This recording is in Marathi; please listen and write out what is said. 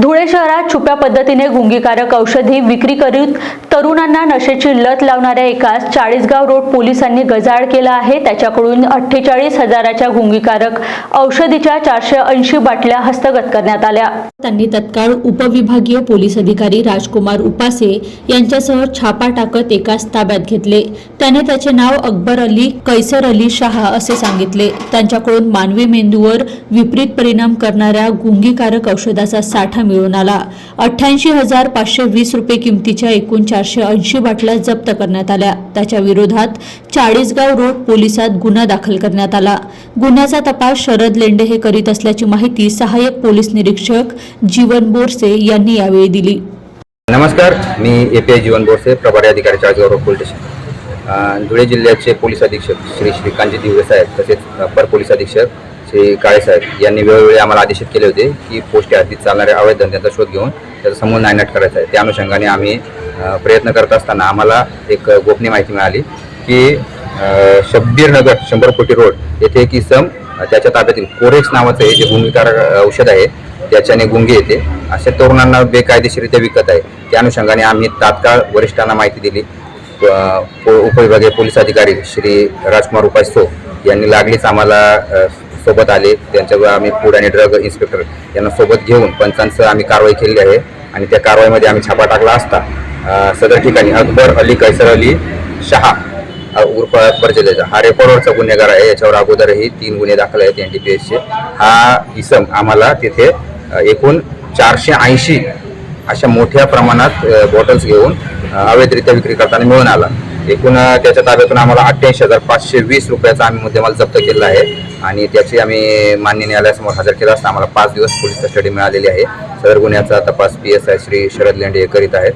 धुळे शहरात छुप्या पद्धतीने गुंगीकारक औषधी विक्री करीत तरुणांना नशेची लत लावणाऱ्या एकास चाळीसगाव रोड पोलिसांनी गजाळ केला आहे. त्याच्याकडून अठ्ठेचाळीस हजाराच्या गुंगीकारक औषधीच्या चारशे ऐंशी बाटल्या हस्तगत करण्यात आल्या. त्यांनी तत्काळ उपविभागीय पोलीस अधिकारी राजकुमार उपासे यांच्यासह छापा टाकत एकास ताब्यात घेतले. त्याने त्याचे नाव अकबर अली कैसर अली शहा असे सांगितले. त्यांच्याकडून मानवी मेंदूवर विपरीत परिणाम करणाऱ्या गुंगीकारक औषधाचा साठा मिळून आला अठ्ठ्याऐंशी हजार पाचशे वीस रुपये किमतीच्या एकूण चारशे ऐंशी बाटल्या जप्त करण्यात आल्या. त्याच्या विरोधात चाळीसगाव रोड पोलिसात गुन्हा दाखल करण्यात आला. गुन्ह्याचा तपास शरद लेंडे हे करीत असल्याची माहिती सहाय्यक पोलीस निरीक्षक जीवन बोरसे यांनी यावेळी दिली. नमस्कार मी A P I Jeevan Borse प्रभारी अधिकारी Chalisgaon road police station. Dhule जिल्ह्याचे पोलीस अधीक्षक श्री श्रीकांतजी दिवळे साहेब तसेच अपर पोलीस अधीक्षक श्री काळे साहेब यांनी वेळोवेळी आम्हाला आदेशित केले होते की पोस्ट हद्दीत चालणाऱ्या अवैध धंद्यांचा शोध घेऊन त्याचा समूळ नायनाट करायचा आहे. त्या अनुषंगाने आम्ही प्रयत्न करत असताना आम्हाला एक गोपनीय माहिती मिळाली की शब्बीरनगर शंभर कोटी रोड येथे एक इसम त्याच्या ताब्यातील कोरेक्स नावाचं हे जे भूमिकारक औषध आहे त्याच्याने गुंगी येते. अशा तरुणांना बेकायदेशीरित्या विकत आहे. त्या अनुषंगाने आम्ही तात्काळ वरिष्ठांना माहिती दिली. पो- उपविभागीय पोलीस अधिकारी श्री राजकुमार उपासो यांनी लागलीच आम्हाला सोबत आले. त्यांच्यावर आम्ही फूड आणि ड्रग इन्स्पेक्टर यांना सोबत घेऊन पंचांसह आम्ही कारवाई केली आहे. आणि त्या कारवाईमध्ये आम्ही छापा टाकला असता सदर ठिकाणी अकबर अली कैसर अली शहा उर्फ अकबर जडेजा हा रेकॉर्डवरचा गुन्हेगार आहे. याच्यावर अगोदरही तीन गुन्हे दाखल आहेत एन डी पी एसचे हा इसम आम्हाला तिथे एकूण चारशे ऐंशी अशा मोठ्या प्रमाणात बॉटल्स घेऊन अवैधरित्या विक्री करताना मिळून आला. एकूण त्याच्या ताब्यातून आम्हाला अठ्ठ्याऐंशी हजार पाचशे वीस रुपयाचा आम्ही मुद्देमाल जप्त केला आहे. आणि त्याची आम्ही मान्य न्यायालयासमोर हजर केला असता आम्हाला पाच दिवस पोलीस कस्टडी मिळालेली आहे. सदर गुन्ह्याचा तपास P S I Shri Sharad Lende हे करीत आहेत.